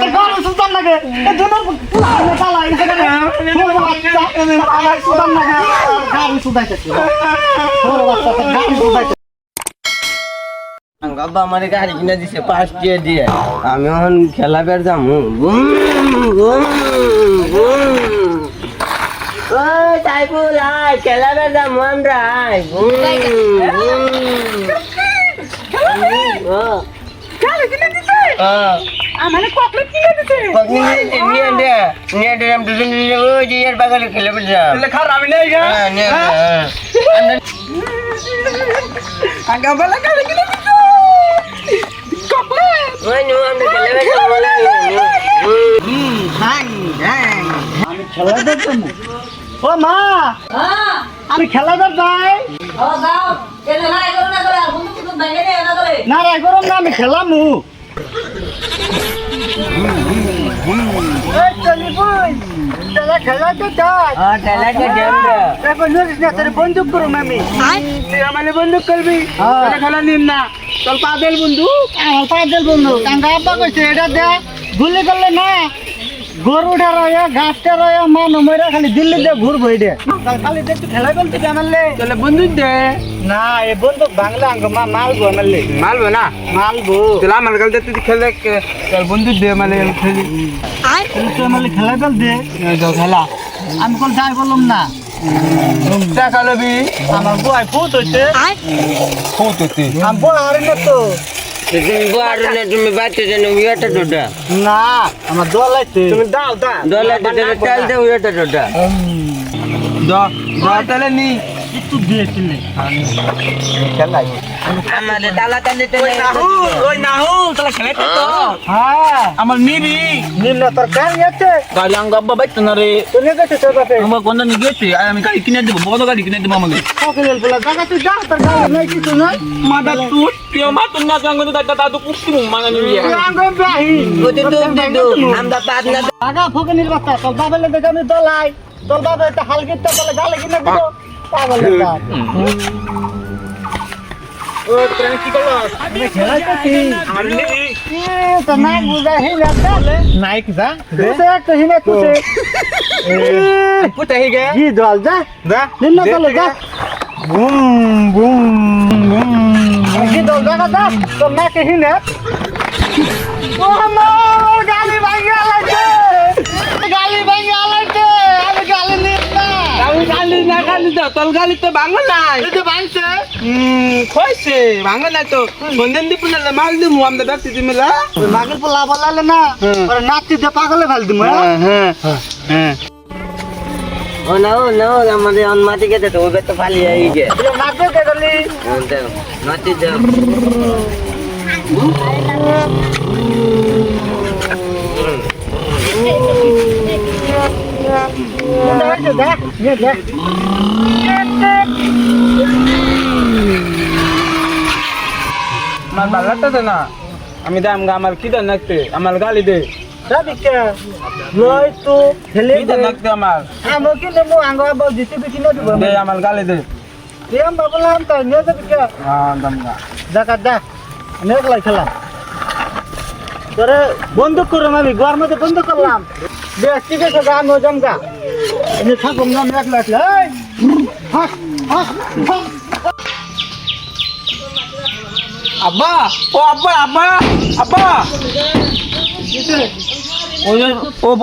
তো গাড়ি সুলতান লাগে। এ দুনোর পুলা চালা এই জায়গায়। বাচ্চা আমার সুলতান লাগে। গাড়ি সুদাইতেছে ছোট বাচ্চা গাড়ি সুদাইতেছে আব্বা আমার গাড়ি কিনে দিছে পাঁচ দিয়ে দিয়ে। আমি এখন খেলা বের যাম। সাইফুল আয় খেলা বের যাম আমরা আয়। আমার চকলেট কিনে দিতে পকনি নিয়ে দে নিয়ে দে আমি দুজন নিয়ে ও যে এর বাগানে খেলে বের যাম খারাপ আমি নেই গা হ্যাঁ নিয়ে আগা বলা গাড়ি কিনে দিতে। চকলেট ওই নো আমরা খেলে বের যাম বলে আমি খেলা দেখতাম। ও মা আমি খেলা যাই না করুন না আমি খেলামু। না তোর বন্দুক করুম আমি। তুই বন্দুক করবি? খেলা নিম না। চল পাগল বন্ধু। আমার বন্ধু। কাঙ্গা আব্বা কইছে এটা দে গুলি করলে না গরুটা রয়ে ঘাসটা রয়ে মানু মরে খালি দিল্লি দিয়ে ঘুরবো এটা খালি দেখতে খেলা বলতে জানালে তাহলে বন্দুক দে। না এ বন্দুক বাংলা আঙ্গ মা মালবো আমারলে মারবো না? মালবো। তাহলে আমার কাছে তুই খেলে তাহলে বন্দুক দে মানে আমি খেলি। তুই আমারলে খেলা বল দে। যাও খেলা। আমি কোন যাই বললাম না। টাকা লবি আমার বয় ফুট হইছে। কত তুই আমি বয় হারিনা তো। তুমি বার না তুমি বাইতে জানো উইয়াটা ডোডা না আমার দল আছে তুমি দাও দাও। দলে টোটা চাল দে উইয়াটা ডোডা দ দ তাহলে নি। একটু দিয়েছিলে আমাদের তালি তো ওই না হো তাহলে খেলে তো হ্যাঁ। আমার নিবি। নিম্ন তরকারি আছে গাড়ি আঙ্গ আব্বা বাইতো না রে। তুমি গেছে তোর বাপে আমার কোন দিন গেছে? আর আমি গাড়ি কিনে দেবো বড় গাড়ি কিনে দেবো আমাকে। সকালে বলা জায়গা তুই যা তোর গাড়ি নাই কিছু নাই। মাদা তুই কেউ মা তুই না জাঙ্গ তো দাদা দাদু পুষ্টি মানে নিবি তুই বাহি ওতে তো দিদু আমরা পাত না আগা ফকনির বাচ্চা তোর বাবেলে দেখে আমি দলাই তোর বাবা একটা হালকিতে বলে গালে কিনে দিব। পাগল একটা ও তুই কি করল আমি খেলাই তো কি আমার নিবি তো না বুঝা হি লাগতা নাইক যা তুই একটা হিনে তুই পুতা হি গে জি দল যা দা নিম্ন তলে যা বুম বুম বুম জি দল যা যা তো না কে হিনে ও আমার গালি দাও তোর গালি তো বাংলা নাই যে ভাঙছে হুম কইছে বাংলা নাই তো বন্ধন দিব না মাল দিমু আমরা ব্যক্তি দিমিলা ওই মাগের পোলা বলালে না। ওরা নাচতে দিয়ে পাগলে ফেল দিম হ্যাঁ হ্যাঁ ও না ও না আমাদের অন মাটি গেছে তো ওবে তো ফালি আই গে নাচতে দেখলি মাটি দাও দেখ দেখ আমার ভালো লাগতেছে না। আমি দাম আমার নাকতে আমার গালি দে। দাদিকে লই তো খেলে কি দাম নাকতে আমার। নেমু আমার গালি দে। তোরে বন্দুক করলাম আমি ঘর মধ্যে বন্দুক করলাম। বেশ ঠিক আছে গা। নো জমগা এনে থাকুম না আব্বা ও আব্বা আব্বা আব্বা ওই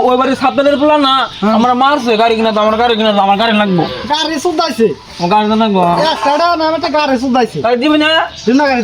ওই বাড়ি সাবধানের বলা না আমরা মারছে গাড়ি কিনা তো আমার গাড়ি কিনা তো আমার গাড়ি লাগবো গাড়ি সুদাইছে আমার গাড়ি তো লাগবো এ সাড়া না গাড়ি সুদাইছে গাড়ি দিবি না দিনা গাড়ি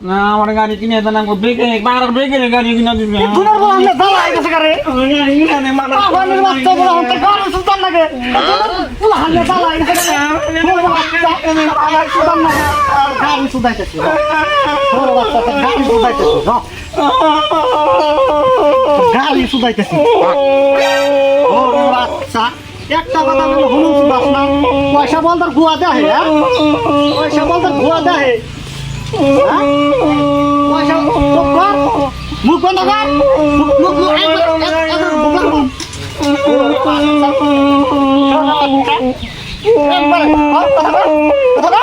না আমার গাড়ি কিনে দেন আমাকে ব্রেকে বাংলার ব্রেকে গাড়ি কিনে দিবে দুনের বলা আমরা দালা আই গেছে গাড়ি দে মাথা আবার বাচ্চা বলা হতে গাড়ি সুলতান লাগে বলা হালে দালা আই গেছে কারে। বড় বাচ্চা আমার সুলতান না গাড়ি সুদাইতেছে বড় বাচ্চা গাড়ি সুদাইতেছে গাড়ি সুদাইতেছে বড় বাচ্চা একটা কথা বলে হুলুম সুদাস না পয়সা বলতার গুয়া দেয় পয়সা বলতার গুয়া দেয় হ্যাঁ? মুখ বন্ধ কর। মুখ মুখ মুখ একবার একবার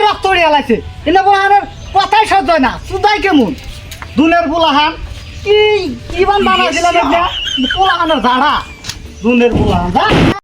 মাথায় রক্ত উড়িয়ে লাগছে এনে বলা কথাই সহ্য না। সুদাই কেমন? দুনের পোলাহান কি কি বান বানাইছিলাম পোলাহানের ঝাড়া। দুনের পোলাহান